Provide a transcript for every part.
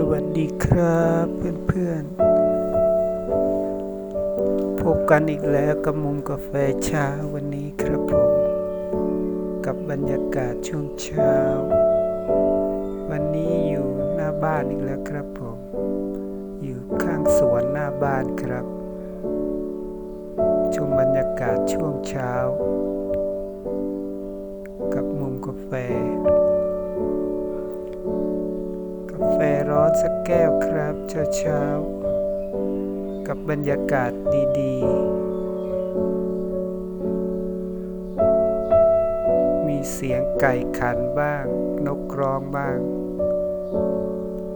สวัสดีครับเพื่อนๆ พบกันอีกแล้วกับมุมกาแฟเช้าวันนี้ครับผม กับบรรยากาศช่วงเช้า วันนี้อยู่หน้าบ้านอีกแล้วครับผม อยู่ข้างสวนหน้าบ้านครับ ชมบรรยากาศช่วงเช้า กับมุมกาแฟ อนสักแก้วครับเช้าเช้าๆกับบรรยากาศดีๆ มีเสียงไก่ขันบ้าง นกร้องบ้าง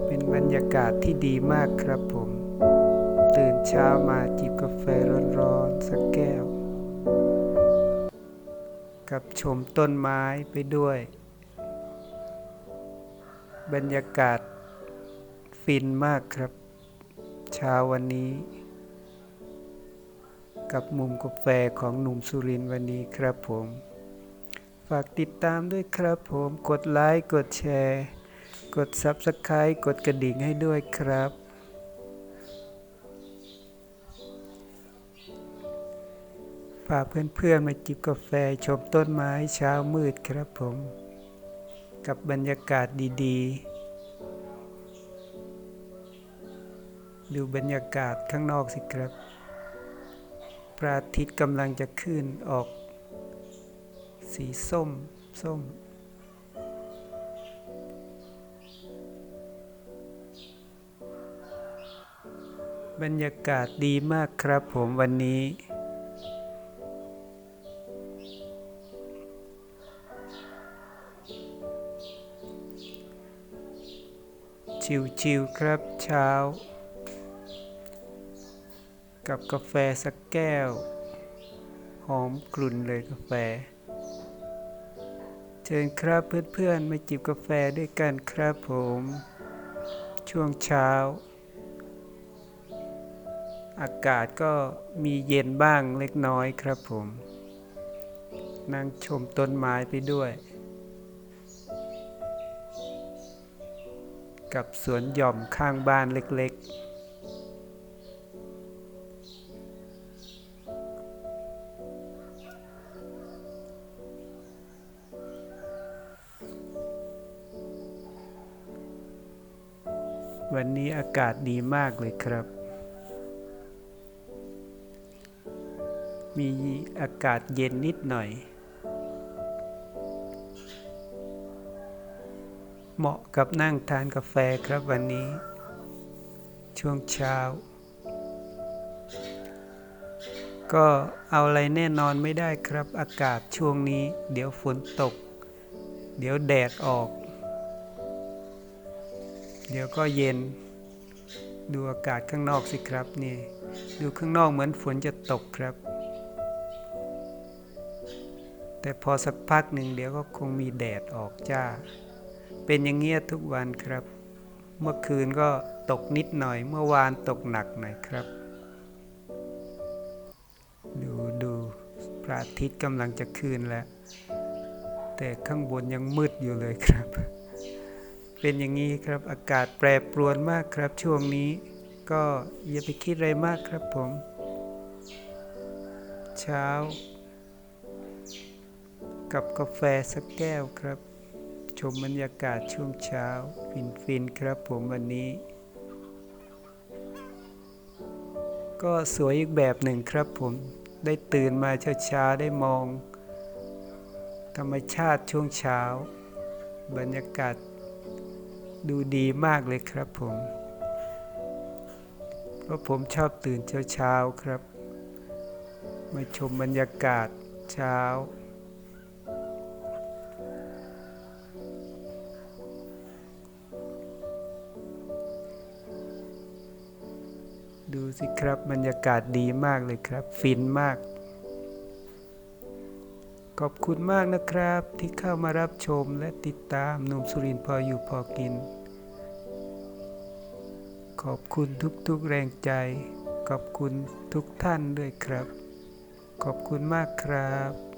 เป็นบรรยากาศที่ดีมากครับผม ตื่นเช้ามาจิบกาแฟร้อนๆ สักแก้ว กับชมต้นไม้ไปด้วย บรรยากาศ ฟินมากครับ เช้าวันนี้ กับมุมกาแฟของหนุ่มสุรินวันนี้ครับผม ฝากติดตามด้วยครับผมกดไลค์กดแชร์ กด Subscribe กดกระดิ่งให้ด้วยครับพากเพื่อนๆมาจิบกาแฟชมต้นไม้เช้ามืดครับผม กับบรรยากาศดีๆ ดูบรรยากาศข้างนอกสิครับ พระอาทิตย์กำลังจะขึ้นออก สีส้ม ส้ม บรรยากาศดีมากครับผมวันนี้ชิวๆครับเช้า กับกาแฟสักแก้ว หอมกลุ่นเลยกาแฟ เชิญครับเพื่อนๆมาจิบกาแฟด้วยกันครับผม ช่วงเช้า อากาศก็มีเย็นบ้างเล็กน้อยครับผม นั่งชมต้นไม้ไปด้วย กับสวนหย่อมข้างบ้านเล็กๆ วันนี้อากาศดีมากเลยครับ มีอากาศเย็นนิดหน่อย เหมาะกับนั่งทานกาแฟครับวันนี้ ช่วงเช้า ก็เอาอะไรแน่นอนไม่ได้ครับอากาศช่วงนี้ เดี๋ยวฝนตก เดี๋ยวแดดออก เดี๋ยวก็เย็น ดูอากาศข้างนอกสิครับนี่ ดูข้างนอกเหมือนฝนจะตกครับ แต่พอสักพักหนึ่งเดี๋ยวก็คงมีแดดออกจ้า เป็นอย่างเงี้ยทุกวันครับ เมื่อคืนก็ตกนิดหน่อย เมื่อวานตกหนักหน่อยครับ ดูดูพระอาทิตย์กำลังจะขึ้นแล้ว แต่ข้างบนยังมืดอยู่เลยครับ เป็นอย่างนี้ครับอากาศแปรปรวนมากครับช่วงนี้ ก็อย่าไปคิดอะไรมากครับผม เช้า กับกาแฟสักแก้วครับ ชมบรรยากาศช่วงเช้า ฟินฟินๆครับผมวันนี้ ก็สวยอีกแบบหนึ่งครับผมได้ตื่นมาเช้าๆได้มอง ธรรมชาติช่วงเช้า บรรยากาศ ดูดีมากเลยครับผม เพราะผมชอบตื่นเช้าๆครับ มาชมบรรยากาศเช้า ดูสิครับบรรยากาศดีมากเลยครับ ฟินมาก ขอบคุณมากนะครับ ที่เข้ามารับชมและติดตามหนุ่มสุรินพออยู่พอกิน ขอบคุณทุกๆแรงใจ ขอบคุณทุกท่านด้วยครับ ขอบคุณมากครับ